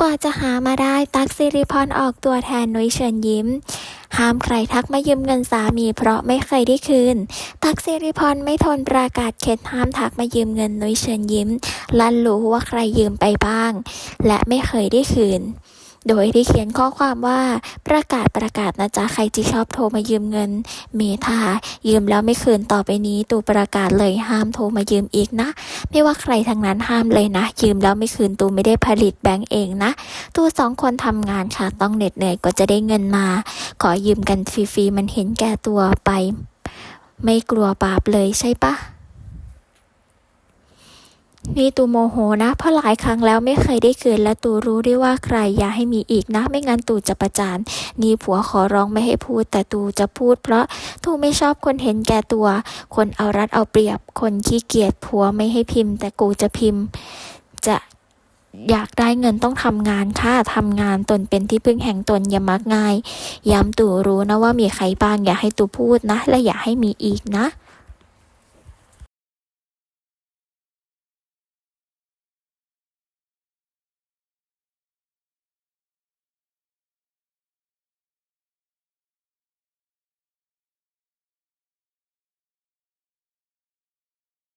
กว่าจะหามาได้ตักสิริพรออกตัวแทนนุ้ยเชิญยิ้ม ห้ามใครทักมายืมเงินสามีเพราะไม่เคยได้คืน ตักสิริพรไม่ทนประกาศเข็ดห้ามทักมายืมเงินนุ้ยเชิญยิ้ม ลั่นรู้ว่าใครยืมไปบ้าง และไม่เคยได้คืน โดยที่เขียนข้อความว่าประกาศประกาศนะจ๊ะใครที่ชอบโทรมายืมเงิน เมทายืมแล้วไม่คืนต่อไปนี้ตูประกาศเลยห้ามโทรมายืมอีกนะ ไม่ว่าใครทั้งนั้นห้ามเลยนะ ยืมแล้วไม่คืนตูไม่ได้ผลิตแบงก์เองนะ ตูสองคนทำงานค่ะต้องเหน็ดเหนื่อยก็จะได้เงินมา ขอยืมกันฟรีๆมันเห็นแก่ตัวไป ไม่กลัวบาปเลยใช่ปะ นี่ตูโมโหนะเพราะหลายครั้งแล้วไม่เคยได้คืนและตูรู้ด้วยว่าใครอย่าให้มีอีกนะ ไม่งั้นตูจะประจานนี่ผัวขอร้องไม่ให้พูด แต่ตูจะพูด เพราะตูไม่ชอบคนเห็นแก่ตัว คนเอารัดเอาเปรียบ คนขี้เกียจผัวไม่ให้พิมพ์ แต่กูจะพิมพ์ จะอยากได้เงินต้องทำงานค่ะทำงานตนเป็นที่พึ่งแห่งตนอย่ามักง่าย ย้ำตู่รู้นะว่ามีใครบ้างอย่าให้ตูพูดนะ และอย่าให้มีอีกนะ